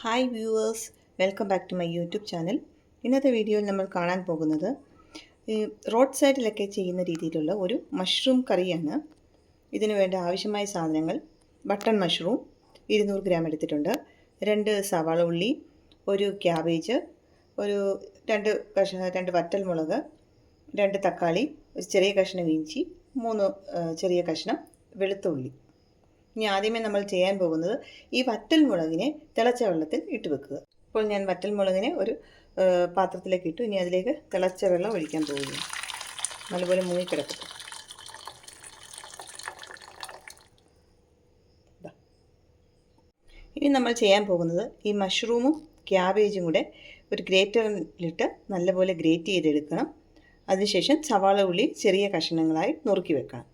Hi viewers welcome back to my YouTube channel ഇന്നത്തെ വീഡിയോയിൽ നമ്മൾ കാണാൻ പോകുന്നത് റോഡ് സൈഡിലൊക്കെ ചെയ്യുന്ന രീതിയിലുള്ള ഒരു മഷ്റൂം കറിയാണ്. ഇതിനു വേണ്ട ആവശ്യമായ സാധനങ്ങൾ ബട്ടൺ മഷ്റൂം ഇരുന്നൂറ് ഗ്രാം എടുത്തിട്ടുണ്ട്. രണ്ട് സവാള ഉള്ളി ഒരു ക്യാബേജ് ഒരു രണ്ട് കഷ രണ്ട് വറ്റൽ മുളക് രണ്ട് തക്കാളി ഒരു ചെറിയ കഷ്ണം ഇഞ്ചി മൂന്ന് ചെറിയ കഷ്ണം വെളുത്തുള്ളി. ഇനി ആദ്യമേ നമ്മൾ ചെയ്യാൻ പോകുന്നത് ഈ വറ്റൽ മുളകിനെ തിളച്ച വെള്ളത്തിൽ ഇട്ട് വെക്കുക. അപ്പോൾ ഞാൻ വറ്റൽ മുളകിനെ ഒരു പാത്രത്തിലേക്ക് ഇട്ടു. ഇനി അതിലേക്ക് തിളച്ച വെള്ളം ഒഴിക്കാൻ പോകുന്നു. നല്ലപോലെ മുങ്ങിക്കിടക്കട്ടെ. ഇനി നമ്മൾ ചെയ്യാൻ പോകുന്നത് ഈ മഷ്റൂമും ക്യാബേജും കൂടെ ഒരു ഗ്രേറ്ററിലിട്ട് നല്ലപോലെ ഗ്രേറ്റ് ചെയ്തെടുക്കണം. അതിനുശേഷം സവാള ഉള്ളി ചെറിയ കഷണങ്ങളായി നുറുക്കി വെക്കണം.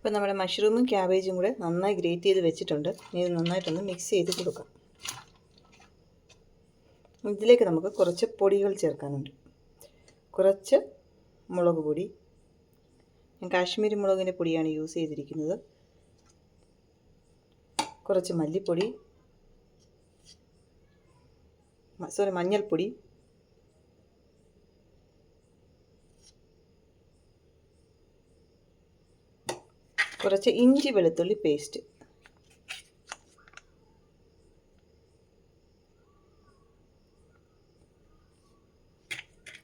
ഇപ്പോൾ നമ്മുടെ മഷ്റൂമും ക്യാബേജും കൂടെ നന്നായി ഗ്രേറ്റ് ചെയ്ത് വെച്ചിട്ടുണ്ട്. ഇനി ഇത് നന്നായിട്ടൊന്ന് മിക്സ് ചെയ്ത് കൊടുക്കാം. ഇതിലേക്ക് നമുക്ക് കുറച്ച് പൊടികൾ ചേർക്കാനുണ്ട്. കുറച്ച് മുളക് പൊടി. ഞാൻ കാശ്മീരി മുളകിന്റെ പൊടിയാണ് യൂസ് ചെയ്തിരിക്കുന്നത്. കുറച്ച് മല്ലിപ്പൊടി. സോറി മഞ്ഞൾപ്പൊടി. കുറച്ച് ഇഞ്ചി വെളുത്തുള്ളി പേസ്റ്റ്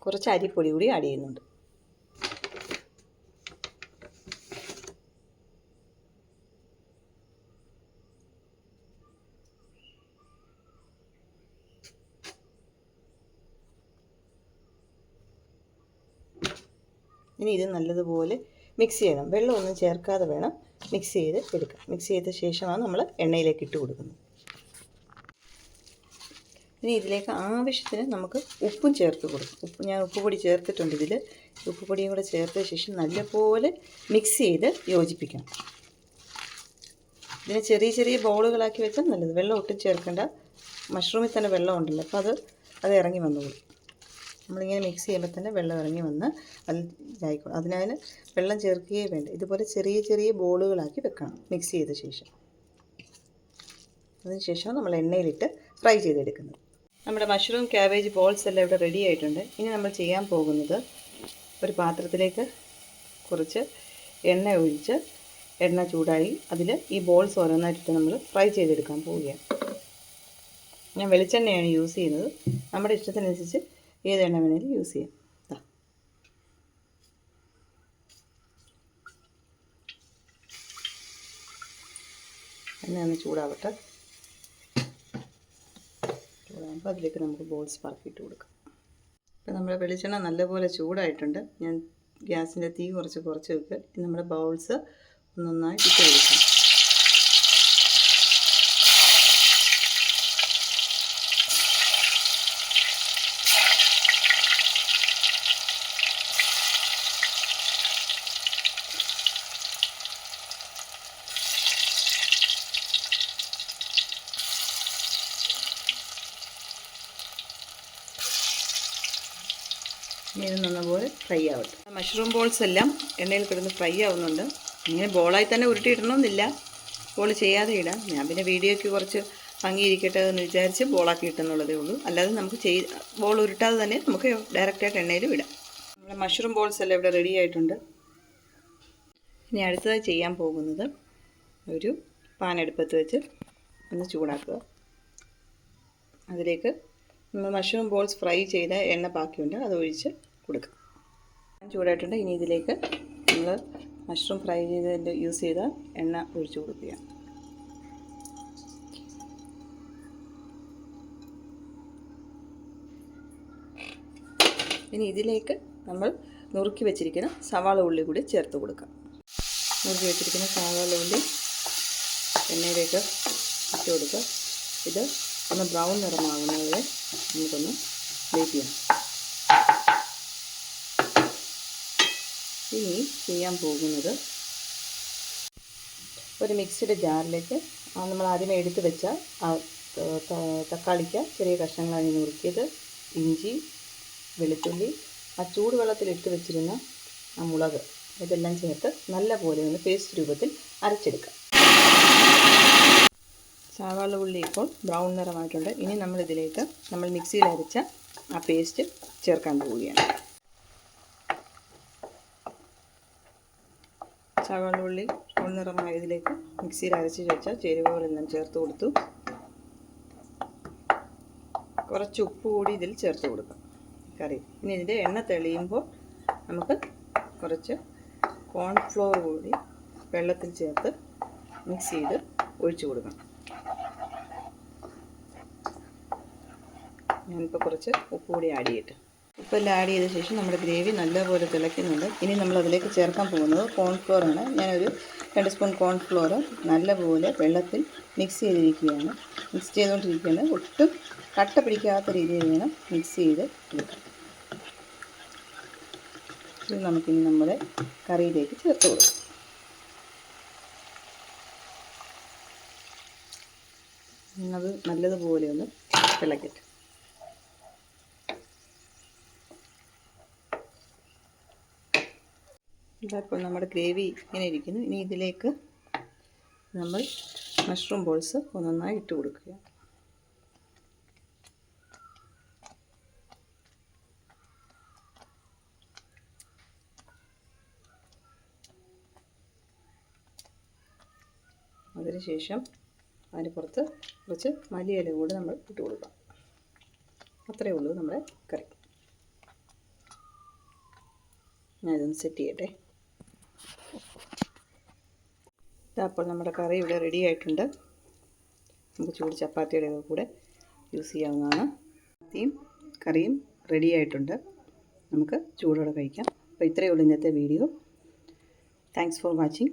കുറച്ച് അരിപ്പൊടി കൂടി ആഡ് ചെയ്യുന്നുണ്ട്. ഇനി ഇത് നല്ലതുപോലെ മിക്സ് ചെയ്യണം. വെള്ളമൊന്നും ചേർക്കാതെ വേണം മിക്സ് ചെയ്ത് എടുക്കാം മിക്സ് ചെയ്ത ശേഷമാണ് നമ്മൾ എണ്ണയിലേക്ക് ഇട്ട് കൊടുക്കുന്നത്. ഇനി ഇതിലേക്ക് ആവശ്യത്തിന് നമുക്ക് ഉപ്പും ചേർത്ത് കൊടുക്കും. ഉപ്പ് ഞാൻ ഉപ്പുപൊടി ചേർത്തിട്ടുണ്ട് ഇതിൽ ഉപ്പുപൊടിയും കൂടെ ചേർത്ത ശേഷം നല്ലപോലെ മിക്സ് ചെയ്ത് യോജിപ്പിക്കണം. ഇതിനെ ചെറിയ ചെറിയ ബോളുകളാക്കി വെച്ചാൽ നല്ലത്. വെള്ളം ഒട്ടും ചേർക്കേണ്ട. മഷ്റൂമിൽ തന്നെ വെള്ളം ഉണ്ടല്ലോ. അപ്പോൾ അത് അത് ഇറങ്ങി വന്നോളൂ. നമ്മളിങ്ങനെ മിക്സ് ചെയ്യുമ്പോൾ തന്നെ വെള്ളം ഇറങ്ങി വന്ന് അത് ഇതായിക്കോളും വെള്ളം ചേർക്കുകയേ വേണ്ട. ഇതുപോലെ ചെറിയ ചെറിയ ബോളുകളാക്കി വെക്കണം മിക്സ് ചെയ്ത ശേഷം. അതിനുശേഷം നമ്മൾ എണ്ണയിലിട്ട് ഫ്രൈ ചെയ്തെടുക്കുന്നത്. നമ്മുടെ മഷ്റൂം ക്യാബേജ് ബോൾസ് എല്ലാം ഇവിടെ റെഡി ആയിട്ടുണ്ട്. ഇനി നമ്മൾ ചെയ്യാൻ പോകുന്നത് ഒരു പാത്രത്തിലേക്ക് കുറച്ച് എണ്ണ ഒഴിച്ച് എണ്ണ ചൂടായി അതിൽ ഈ ബോൾസ് ഓരോന്നായിട്ട് നമ്മൾ ഫ്രൈ ചെയ്തെടുക്കാൻ പോവുകയാണ്. ഞാൻ വെളിച്ചെണ്ണയാണ് യൂസ് ചെയ്യുന്നത്. നമ്മുടെ ഇഷ്ടത്തിനനുസരിച്ച് ഏത് എണ്ണ വേണേലും യൂസ് ചെയ്യാം. എണ്ണ ചൂടാവട്ടെ. ചൂടാകുമ്പോൾ അതിലേക്ക് നമുക്ക് ബോൾസ് പറക്കിയിട്ട് കൊടുക്കാം. ഇപ്പം നമ്മുടെ വെളിച്ചെണ്ണ നല്ലപോലെ ചൂടായിട്ടുണ്ട്. ഞാൻ ഗ്യാസിന്റെ തീ കുറച്ച് കുറച്ച് വെക്കുക. നമ്മുടെ ബൗൾസ് ഒന്നൊന്നായി ഇട്ട് കൊടുക്കാം ഇനി ഇത് നന്നപോലെ ഫ്രൈ ആവട്ടെ. മഷ്റൂം ബോൾസ് എല്ലാം എണ്ണയിൽ കിടന്ന് ഫ്രൈ ആവുന്നുണ്ട്. ഇങ്ങനെ ബോളായി തന്നെ ഉരുട്ടിയിടണമെന്നില്ല ബോൾ ചെയ്യാതെ ഇടാം. ഞാൻ പിന്നെ വീഡിയോയ്ക്ക് കുറച്ച് ഭംഗിയിരിക്കട്ടെ എന്ന് വിചാരിച്ച് ബോളാക്കി ഇട്ടെന്നുള്ളതേ ഉള്ളൂ. അല്ലാതെ നമുക്ക് ചെയ് ബോൾ ഉരുട്ടാതെ തന്നെ നമുക്ക് ഡയറക്റ്റായിട്ട് എണ്ണയിൽ വിടാം. നമ്മുടെ മഷ്റൂം ബോൾസ് എല്ലാം ഇവിടെ റെഡി ആയിട്ടുണ്ട്. ഇനി അടുത്തതായി ചെയ്യാൻ പോകുന്നത് ഒരു പാനെടുപ്പത്ത് വെച്ച് ഒന്ന് ചൂടാക്കുക. അതിലേക്ക് മഷ്റൂം ബോൾസ് ഫ്രൈ ചെയ്ത എണ്ണ ബാക്കിയുണ്ട്. അത് ഒഴിച്ച് കൊടുക്കുക ചൂടായിട്ടുണ്ട്. ഇനി ഇതിലേക്ക് നമ്മൾ മഷ്റൂം ഫ്രൈ ചെയ്തതിന്റെ യൂസ് ചെയ്ത എണ്ണ ഒഴിച്ച് കൊടുക്കുക ഇനി ഇതിലേക്ക് നമ്മൾ നുറുക്കി വെച്ചിരിക്കുന്ന സവാള ഉള്ളി കൂടി ചേർത്ത് കൊടുക്കാം. നുറുക്കി വെച്ചിരിക്കുന്ന സവാള ഉള്ളി എണ്ണയിലേക്ക് ഇട്ട് കൊടുക്കുക. ഇത് ഒന്ന് ബ്രൗൺ നിറമാകുന്നവരെ നമുക്കൊന്ന് വെയിറ്റ് ചെയ്യാം. ഇനി ചെയ്യാൻ പോകുന്നത് ഒരു മിക്സിയുടെ ജാറിലേക്ക് നമ്മൾ ആദ്യമേ എടുത്തു വെച്ച തക്കാളിക്ക ചെറിയ കഷ്ണങ്ങളായി നുറുക്കിയത് ഇഞ്ചി വെളുത്തുള്ളി ആ ചൂടുവെള്ളത്തിൽ ഇട്ട് വെച്ചിരുന്ന ആ മുളക് ഇതെല്ലാം ചേർത്ത് നല്ല പോലെ ഒന്ന് പേസ്റ്റ് രൂപത്തിൽ അരച്ചെടുക്കാം. സവാള ഉള്ളി ഇപ്പോൾ ബ്രൗൺ നിറമായിട്ടുണ്ട്. ഇനി നമ്മളിതിലേക്ക് നമ്മൾ മിക്സിയിൽ അരച്ച ആ പേസ്റ്റ് ചേർക്കാൻ പോവുകയാണ്. സവാള ഉള്ളി ബ്രൗൺ നിറമായതിലേക്ക് മിക്സിയിൽ അരച്ച് വെച്ച ചേരുവകളെല്ലാം ചേർത്ത് കൊടുത്തു. കുറച്ച് ഉപ്പ് കൂടി ഇതിൽ ചേർത്ത് കൊടുക്കാം. കറി. ഇനി ഇതിന്റെ എണ്ണ തെളിയുമ്പോൾ നമുക്ക് കുറച്ച് കോൺഫ്ലോർ കൂടി വെള്ളത്തിൽ ചേർത്ത് മിക്സ് ചെയ്ത് ഒഴിച്ചു കൊടുക്കണം ഞാനിപ്പോൾ കുറച്ച് ഉപ്പ് കൂടി ആഡ് ചെയ്തിട്ട് ഉപ്പെല്ലാം ആഡ് ചെയ്ത ശേഷം നമ്മുടെ ഗ്രേവി നല്ലപോലെ തിളയ്ക്കുന്നുണ്ട്. ഇനി നമ്മൾ അതിലേക്ക് ചേർക്കാൻ പോകുന്നത് കോൺഫ്ലോർ ആണ്. ഞാനൊരു രണ്ട് സ്പൂൺ കോൺഫ്ലോർ നല്ലപോലെ വെള്ളത്തിൽ മിക്സ് ചെയ്തിരിക്കുകയാണ്. മിക്സ് ചെയ്തുകൊണ്ടിരിക്കുകയാണ് ഒട്ടും കട്ട പിടിക്കാത്ത രീതിയിൽ വേണം മിക്സ് ചെയ്ത് എടുക്കാം ഇത് നമുക്കിനി നമ്മുടെ കറിയിലേക്ക് ചേർത്ത് കൊടുക്കാം. അത് നല്ലതുപോലെ ഒന്ന് തിളക്കട്ടെ. ഇപ്പോൾ നമ്മുടെ ഗ്രേവി ഇങ്ങനെ ഇരിക്കുന്നു. ഇനി ഇതിലേക്ക് നമ്മൾ മഷ്റൂം ബോൾസ് ഒന്നൊന്നായി ഇട്ട് കൊടുക്കുക. അതിനുശേഷം അതിന് പുറത്ത് കുറച്ച് മല്ലിയില കൂടി നമ്മൾ ഇട്ട് കൊടുക്കാം. അത്രയേ ഉള്ളൂ നമ്മുടെ കറി. ഞാനിതൊന്ന് സെറ്റ് ചെയ്യട്ടെ. അപ്പോൾ നമ്മുടെ കറി ഇവിടെ റെഡി ആയിട്ടുണ്ട്. നമുക്ക് ചൂട് ചപ്പാത്തിയുടെ കൂടെ യൂസ് ചെയ്യാവുന്നതാണ്. ചപ്പാത്തിയും കറിയും റെഡി ആയിട്ടുണ്ട്. നമുക്ക് ചൂടോടെ കഴിക്കാം. അപ്പോൾ ഇത്രയേ ഉള്ളൂ ഇന്നത്തെ വീഡിയോ താങ്ക്സ് ഫോർ വാച്ചിങ്